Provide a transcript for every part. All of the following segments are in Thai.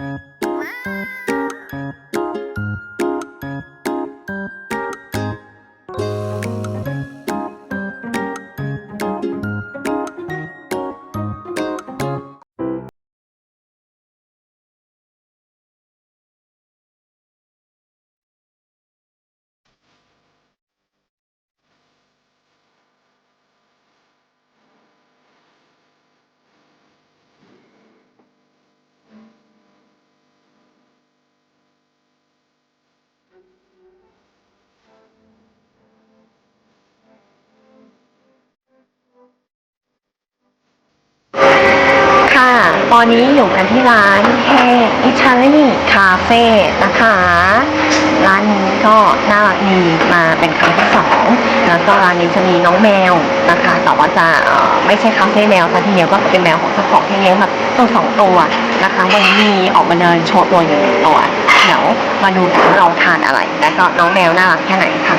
ค่ะ อนนี้อยู่กันที่ร้านเฮอิตาลีคาเฟ่นะคะ ร้านนี้ก็น่ารักดีมาเป็นครั้งที่สองแล้วก็ร้านนี้จะมีน้องแมวนะคะ แต่ว่าจะไม่ใช่คาเฟ่แมวซะทีเดียวก็เป็นแมวของเจ้าของที่เลี้ยงแบบตัวสองตัวนะคะวันนี้มีออกมาเดินโชว์ตัวอยู่หนึ่งตัวเดี๋ยวมาดูกันว่าเราทานอะไร แล้วก็น้องแมวน่ารักแค่ไหนค่ะ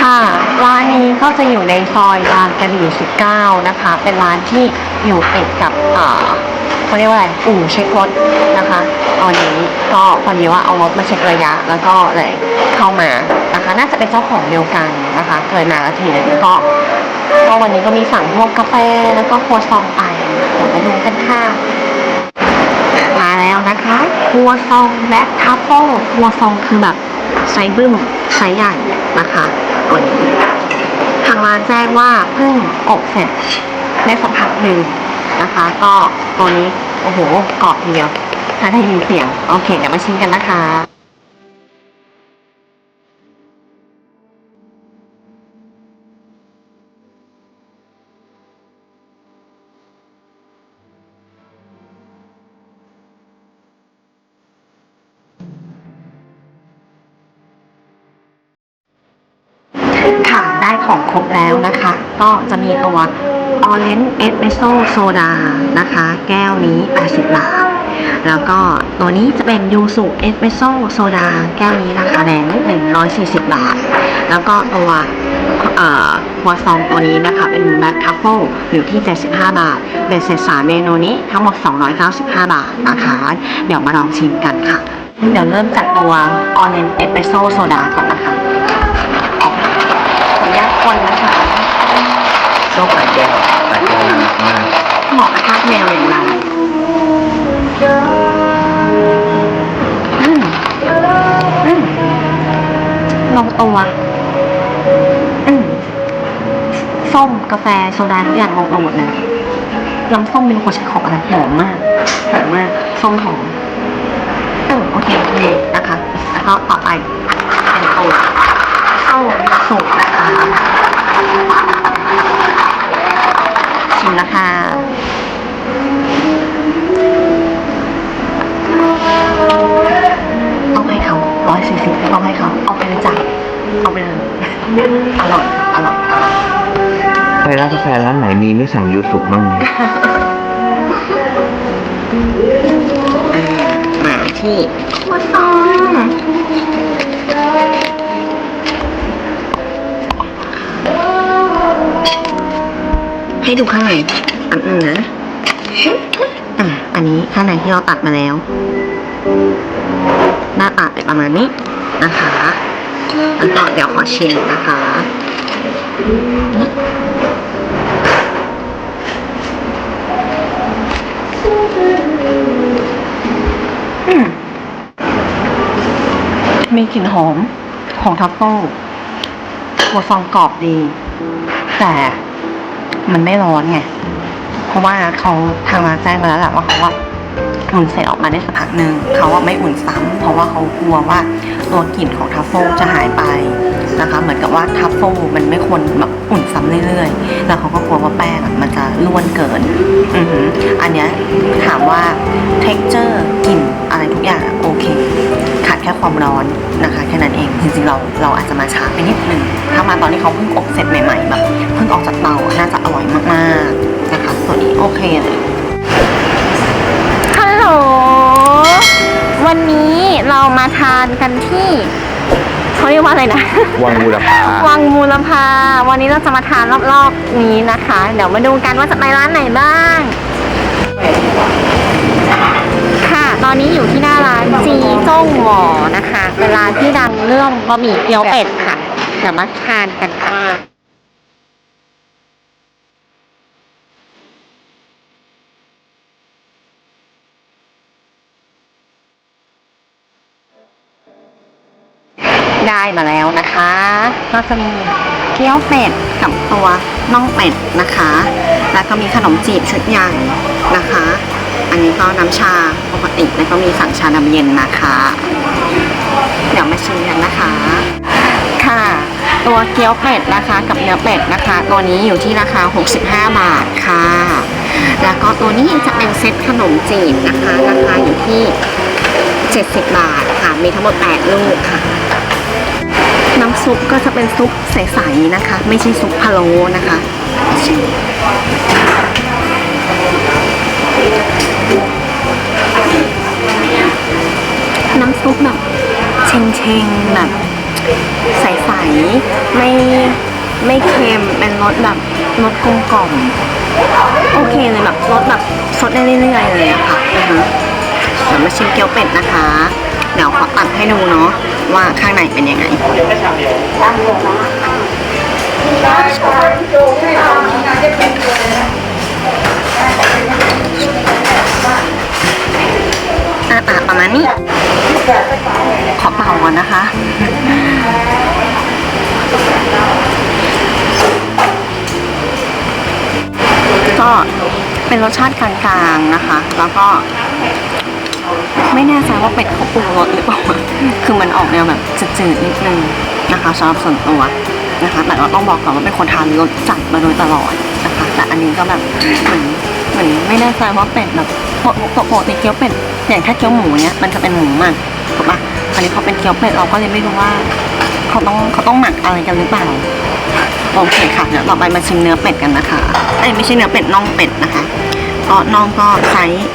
ค่ะร้านนี้ก็จะอยู่ในซอยลานกระดี่19 นะคะ เป็นร้านที่อยู่ติดกับ เขาเรียกว่าอะไรอู่เช็ครถนะคะตอนนี้ก็พอดีว่าเอารถมาเช็คระยะ แล้วก็เลยเข้ามานะคะ น่าจะเป็นเจ้าของเดียวกันนะคะ เคยมาแล้วทีนึงก็ก็วันนี้ก็มีสั่งพวกกาแฟแล้วก็ครัวซองไปเดี๋ยวไปดูกันค่ะมาแล้วนะคะครัวซองและทัฟเฟิลครัวซองคือแบบไซบึ้มไซส์ใหญ่นะคะตัวนี้ทางร้านแจ้งว่าเพิ่งอบเสร็จได้สักพักหนึ่ง นะคะ ก็ตัวนี้โอ้โหกรอบทีเดียวถ้าได้ยินเสียงโอเคเดี๋ยวมาชิมกันนะคะค่ะได้ของครบแล้วนะคะ ก็จะมีตัว Orange Espresso Soda นะคะ แก้วนี้ 80 บาท แล้วก็ตัวนี้จะเป็นยูสุ Espresso Soda แก้วนี้ราคาแรง140 บาท แล้วก็ตัวเอ่อครัวซองตัวนี้นะคะ เป็นแบล็คทัฟเฟิลอยู่ที่ 75 บาทเบสเสร็จสามเมนูนี้ทั้งหมด 295 บาทนะคะ เดี๋ยวมาลองชิมกันค่ะ เดี๋ยวเริ่มจากตัว Orange Espresso Soda ก่อนนะคะขออนุญาตคนนะคะ ชอบปัดแก้วปัดแก้วน่ารักมากเหมาะกับทาสแมวอย่างไรอืมอืมลงตัวอืมส้มกาแฟโซดาทุกอย่างลงตัวหมดเลยน้ำส้มเป็นคนใช้ของอะไรหอมมากหอมมากส้มหอมเออโอเคโอเคนะคะ แล้วก็ต่อไป อยสี่สิบต้องให้เขาเอาไปเลยจ้ะเอาไปเลยอร่อยอร่อยไปร้านกาแฟร้านไหนมีไม่สั่งยูสุบ้างไหมมาที่ครัวซองให้ดูข้างในอันนึงนะอะอันนี้ข้างในที่เราตัดมาแล้ว หน้าตาเป็นประมาณนี้ นะคะแล้วก็เดี๋ยวขอชิมนะคะมมีกลิ่นหอมของทัฟเฟิลหัวซองกรอบดี แต่มันไม่ร้อนไง เพราะว่าเขาทางร้านแจ้งมาแล้วแหละว่าเขาว่าอุ่นเสร็จออกมาได้สักพักหนึ่งเขาว่าไม่อุ่นซ้ำเพราะว่าเขากลัวว่า ตัวกลิ่นของทัฟเฟิลจะหายไปนะคะเหมือนกับว่าทัฟเฟิลมันไม่ควรแบบอุ่นซ้ำเรื่อยๆ แล้วเขาก็กลัวว่าแป้งมันจะล้วนเกินอือหืออันเนี้ยถามว่า texture กลิ่นอะไรทุกอย่างโอเค ขาดแค่ความร้อนนะคะแค่นั้นเองจริงๆเราเราอาจจะมาช้าไปนิดนึงถ้ามาตอนที่เขาเพิ่งอบเสร็จใหม่ๆแบบเพิ่งออกจากเตาน่าจะอร่อยมากๆนะคะตัวนี้โอเคเลยฮัลโหลวันนี้ เรามาทานกันที่เขาเรียกว่าอะไรนะ วังบูรพาวังมูลพา วันนี้เราจะมาทานรอบๆนี้นะคะ เดี๋ยวมาดูกันว่าจะไปร้านไหนบ้าง ค่ะ ตอนนี้อยู่ที่หน้าร้านจีจ้งหมอนะคะ เป็นร้านที่ดังเรื่องบะหมี่เกี๊ยวเป็ดค่ะ เดี๋ยวมาทานกันค่ะ ได้มาแล้วนะคะก็จะมีเกี๊ยวเป็ดกับตัวน่องเป็ดนะคะ แล้วก็มีขนมจีบชุดใหญ่นะคะ อันนี้ก็น้ำชาปกติแล้วก็มีสั่งชาดำเย็นนะคะ เดี๋ยวมาชิมกันนะคะ ค่ะ ตัวเกี๊ยวเป็ดนะคะกับเนื้อเป็ดนะคะ ตัวนี้อยู่ที่ราคา 65 บาทค่ะ แล้วก็ตัวนี้จะเป็นเซตขนมจีบนะคะ ราคาอยู่ที่ 70 บาทค่ะ มีทั้งหมด 8 ลูกค่ะ น้ำซุปก็จะเป็นซุปใสๆนะคะ ไม่ใช่ซุปพะโล้นะคะน้ำซุปแบบเชงๆแบบใสๆไม่ไม่เค็มเป็นรสแบบรสกลมกล่อมโอเคเลยแบบรสแบบสดได้เรื่อยๆเลยอะค่ะนะคะเดี๋ยวมาชิมเกี๊ยวเป็ดนะคะ เดี๋ยวขอตัดให้ดูเนาะว่าข้างในเป็นยังไงหน้าตาประมาณนี้ ขอเป่าก่อนนะคะก็เป็นรสชาติกลางๆนะคะ แล้วก็ ไม่แน่ใจว่าเป็ดเขาปรุงรสหรือเปล่า คือมันออกแนวแบบจืดๆนิดนึงนะคะสำหรับส่วนตัวนะคะ แต่เราต้องบอกก่อนว่าเป็นคนทานรสจัดมาโดยตลอดนะคะ แต่อันนี้ก็แบบเหมือนเหมือนไม่แน่ใจว่าเป็ดแบบปกปกติเกี๊ยวเป็ดอย่างถ้าเกี๊ยวหมูเนี้ยมันจะเป็นหมูหมักถูกปะอันนี้เพอเป็นเกี๊ยวเป็ดเราก็เลยไม่รู้ว่า เขาต้องเขาต้องหมักอะไรกันหรือเปล่าโอเคค่ะเดี๋ยวต่อไปมาชิมเนื้อเป็ดกันนะคะเอ้ยไม่ใช่เนื้อเป็ดน่องเป็ดนะคะก็น่องก็ไซส์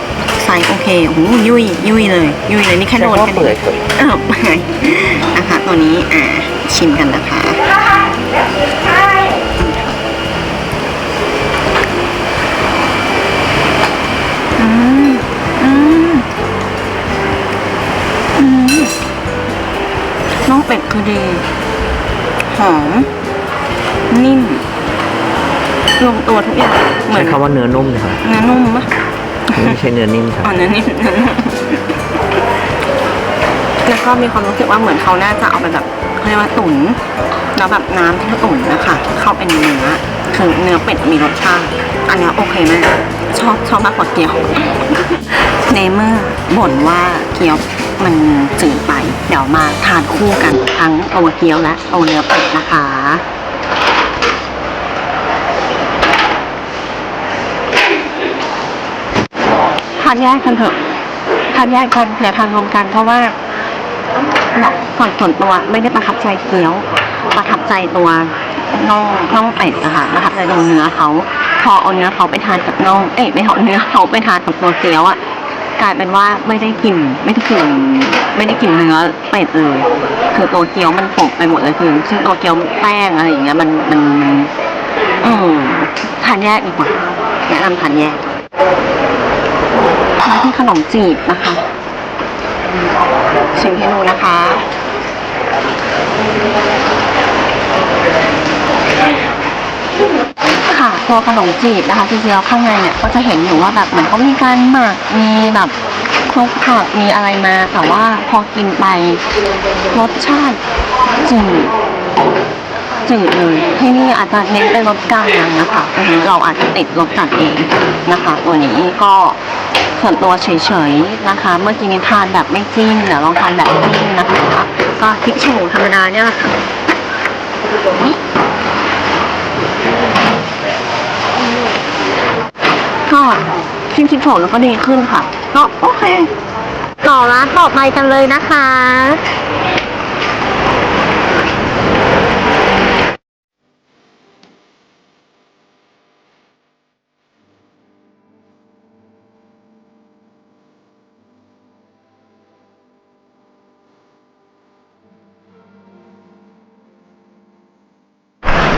ส์โอเคโอ้โหยุ่ยยุ่ยเลยยุ่ยเลยนี่แค่โดนว่าแค่เปื่นี้อยเปื่อยเออไปนะคะตัวนี้อ่าชิมกันนะคะอืมอืมอืมน่องเป็ดคือดีหอมนิ่มลงตัวทุกอย่างเหมืใช้อนคำว่าเนื้อนุ่มนะครับเนื้อนุ่มปะ ไม่ใช่เนื้อนิ่มครับอ๋อเนื้อนิ่มเนื้อแล้วก็มีความรู้สึกว่าเหมือนเขาน่าจะเอาไปแบบเขาเรียกว่าตุ๋นแล้วแบบน้ำที่เขาตุ๋นนะคะเข้าเป็นเนื้อคือเนื้อเป็ดมีรสชาติอันนี้โอเคมากชอบชอบมากกว่าเกี๊ยวในเมื่อบ่นว่าเกี๊ยวมันจืดไป เดี๋ยวมาทานคู่กันทั้งตัวเกี๊ยวและตัวเนื้อเป็ดนะคะ ทานแยกกันเถอะทานแยกกันอย่ทานรวมกัน เพราะว่าก่อนส่วนตัวไม่ได้ประทับใจเกี๊ยวประทับใจตัวน่องน่องเป็ดอะคะประทับใจตรงเนื้อเขาพอเอาเนื้อเขาไปทานกับน่องเอ้ยไม่เอาเนื้อเขาไปทานกับตัวเกี๊ยวอะกลายเป็นว่าไม่ได้กลิ่นไม่ได้กลิ่นไม่ได้กลิ่นเนื้อเป็ดเลยคือตัวเกี๊ยวมันปกไปหมดเลยคือซึ่งตัวเกี๊ยวแป้งอะไรอย่างเงี้ยมันมันอืมทานแยกดีกว่าแนะนำทานแยก มาที่ขนมจีบนะคะชิมให้ดูนะคะค่ะตัวขนมจีบนะคะจริงๆแล้วข้างในเนี่ยก็จะเห็นอยู่ว่าแบบเหมือนเขามีการหมักมีแบบคลุกผักมีอะไรมา แต่ว่าพอกินไปรสชาติจืดจืดเลยที่นี่อาจจะเน้นเป็นรสกลางนะคะเราอาจจะติดรสจัดเองนะคะ ตัวนี้ก็ ส่วนตัวเฉยๆนะคะ เมื่อกี้นี้ทานแบบไม่จิ้มเดี๋ยวลองทานแบบจิ้มนะคะ ก็พริกโฉมธรรมดาเนี่ยแหละค่ะก็ชิมทิชชู่แล้วก็ดีขึ้นค่ะก็โอเค ต่อร้านต่อไปกันเลยนะคะ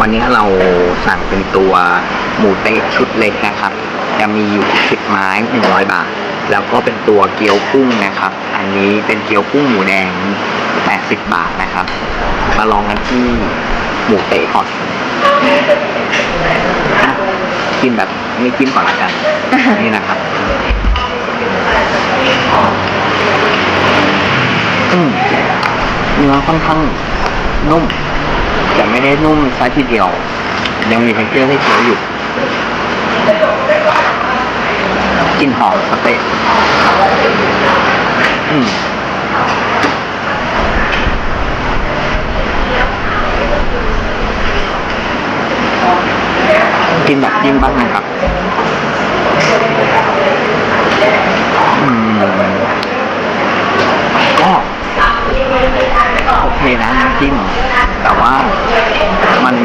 วันนี้เราสั่งเป็นตัวหมูเต๊ะชุดเล็กนะครับ จะมีอยู่10ไม้100บาท แล้วก็เป็นตัวเกี๊ยวกุ้งนะครับ อันนี้เป็นเกี๊ยวกุ้งหมูแดง80บบาทนะครับ มาลองกันที่หมูเต๋ก่อนอะกินแบบไม่กินก่อนละกัน นี่นะครับ อืมเนื้อค่อนข้างนุ่ม แต่ไม่ได้นุ่มซะทีเดียว ยังมีเทคเจอร์ให้เคี้ยวอยู่กลินหอมสเต๊ะอืมกินแบบจิ้มบ้างนะครับอืมก็โอเคนะน้ำจิ้มแต่ว่ามัน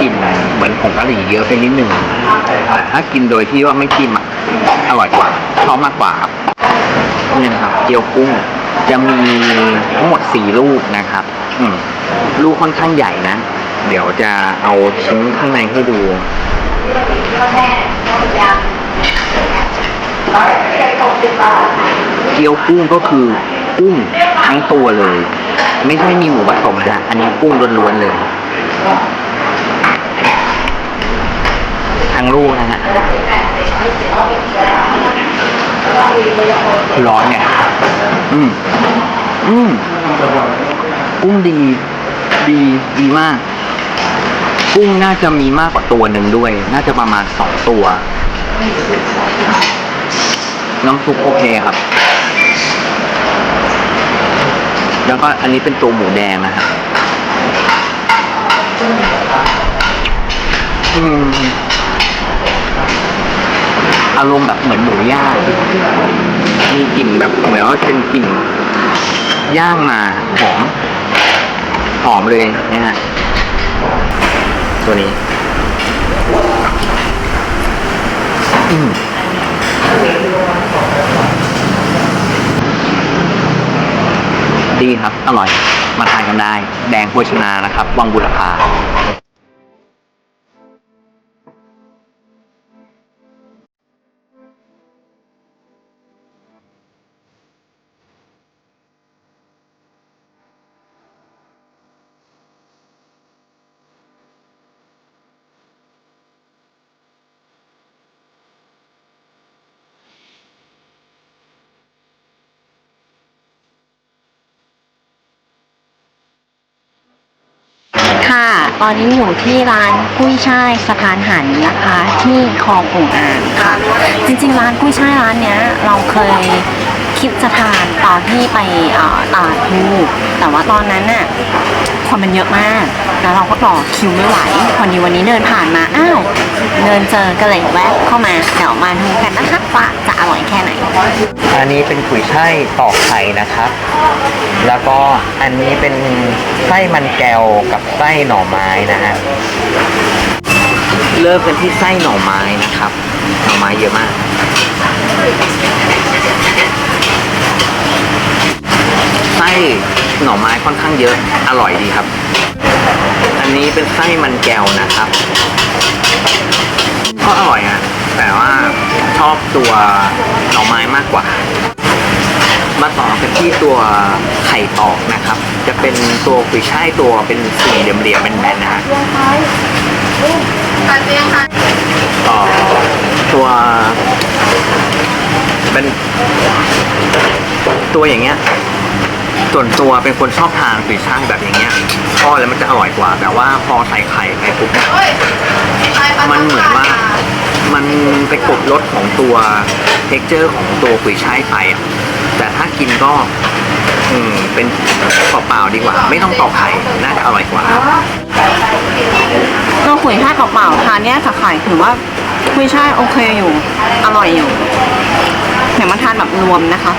กลิ่น เหมือนผงกะหรี่เยอะไปนิดนึงแต่ถ้ากินโดยที่ว่าไม่จิ้มอะอร่อยกว่าชอบมากกว่าครับนี่นะครับเกี๊ยวกุ้งจะมีทั้งหมดสี่ลูกนะครับ อืมลูกค่อนข้างใหญ่นะ เดี๋ยวจะเอาชิ้นข้างในให้ดูเกี๊ยวกุ้งก็คือกุ้งทั้งตัวเลย ไม่ใช่มีหมูผสมนะอันนี้กุ้งล้วนๆเลย ทั้งลูกนะฮะร้อนเนี่ยอืมอืมกุ้งดี ดีดีมาก กุ้งน่าจะมีมากกว่าตัวหนึ่งด้วย น่าจะประมาณสองตัว น้ำซุปโอเคครับ แล้วก็อันนี้เป็นตัวหมูแดงนะครับ อืม อารมณ์แบบเหมือนหมูย่างมีกลิ่นแบบเหมือนว่าเป็นกลิ่นย่างมาหอมหอมเลยนะฮะตัวนี้อืมดีครับ อร่อย มาทานกันได้ แดงโภชนานะครับ วังบุรพา ตอนนี้อยู่ที่ร้านกุ้ยช่ายสะพานหันนะคะ ที่คลององอ่างค่ะ จริงๆ ร้านกุ้ยช่ายร้านเนี้ย เราเคยคิดจะทานตอนที่ไปตลาดพลูแต่ว่าตอนนั้นน่ะ คนมันเยอะมาก แล้วเราก็ต่อคิวไม่ไหวพอดีวันนี้เดินผ่านมาอ้าวเดินเจอก็เลยแวะเข้ามาเดี๋ยวมาดูกันนะคะว่าจะอร่อยแค่ไหนอันนี้เป็นขุยช่ายตอกไข่นะครับ แล้วก็อันนี้เป็นไส้มันแก้วกับไส้หน่อไม้นะฮะเริ่มกันที่ไส้หน่อไม้นะครับ หน่อไม้เยอะมาก ไส้หน่อไม้ค่อนข้างเยอะ อร่อยดีครับ อันนี้เป็นไส้มันแก้วนะครับ ก็อร่อยอะแต่ว่าชอบตัวหน่อไม้มากกว่า มาต่อกันที่ตัวไข่ตอกนะครับ จะเป็นตัวกุยช่ายตัวเป็นสี่เหลี่ยมๆเป็นแบนๆนะฮะต่อตัวเป็นตัวอย่างเงี้ย ส่วนตัวเป็นคนชอบทานกุยช่ายแบบอย่างเงี้ยทอดแล้วมันจะอร่อยกว่า แต่ว่าพอใส่ไข่ไปปุ๊บเนี่ยมันเหมือนว่ามันไปกดรสของตัวเท็กเจอร์ของตัวกุยช่ายไปอะแต่ถ้ากินก็อืมเป็นเปล่าๆดีกว่า ไม่ต้องตอกไข่น่าจะอร่อยกว่าตัวขุยช่ายเปล่าๆทานแยกกับไข่ถือว่าขุยช่ายโอเคอยู่ อร่อยอยู่เดี๋ยวมาทานแบบรวมนะคะ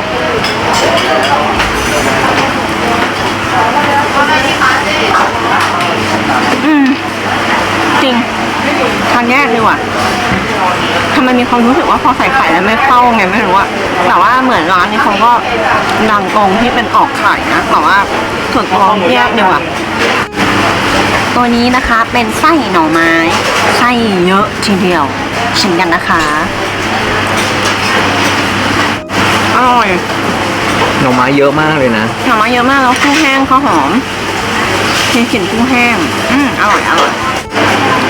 จริงทานแยกดีกว่าทำไมมีความรู้สึกว่าพอใส่ไข่แล้วไม่เข้าไงไม่รู้อะแต่ว่าเหมือนร้านนี้เขาก็ดังตรงที่เป็นออกไข่นะแต่ว่าส่วนตัวแยกดีกว่าตัวนี้นะคะเป็นไส้หน่อไม้ไส้เยอะทีเดียวชิมกันนะคะอร่อยหน่อไม้เยอะมากเลยนะหน่อไม้เยอะมากแล้วกุ้งแห้งเขาหอมมีกลิ่นกุ้งแห้งอืมอร่อยอร่อย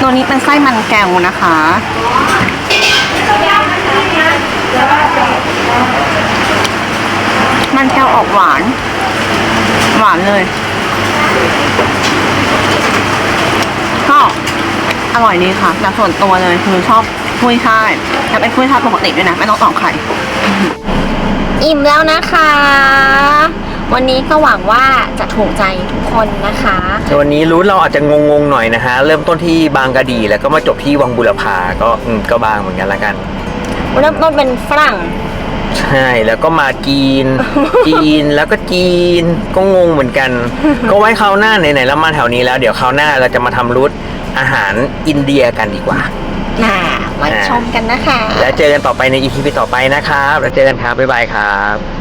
ตัวนี้เป็นไส้มันแก้วนะคะ มันแก้วออกหวาน หวานเลย ก็อร่อยดีค่ะ แต่ส่วนตัวเลยคือชอบกุ้ยช่ายแต่เป็นกุ้ยช่ายปกติด้วยนะ ไม่ต้องตอกไข่ อิ่มแล้วนะคะ วันนี้ก็หวังว่าจะถูกใจทุกคนนะคะ วันนี้รู้เราอาจจะงงๆหน่อยนะฮะ เริ่มต้นที่บางกะดี แล้วก็มาจบที่วังบุรพาก็อืมก็บางเหมือนกันละกัน เริ่มต้นเป็นฝรั่ง ใช่แล้วก็มาจีน จีนแล้วก็จีนก็งงเหมือนกัน ก็ไว้คราวหน้าไหนๆแล้วมาแถวนี้แล้ว เดี๋ยวคราวหน้าเราจะมาทำรูทอาหารอินเดียกันดีกว่า น่ามาชมกันนะคะ แล้วเจอกันต่อไปในอีพีต่อไปนะครับแล้วเจอกันครับบ๊ายบายครับ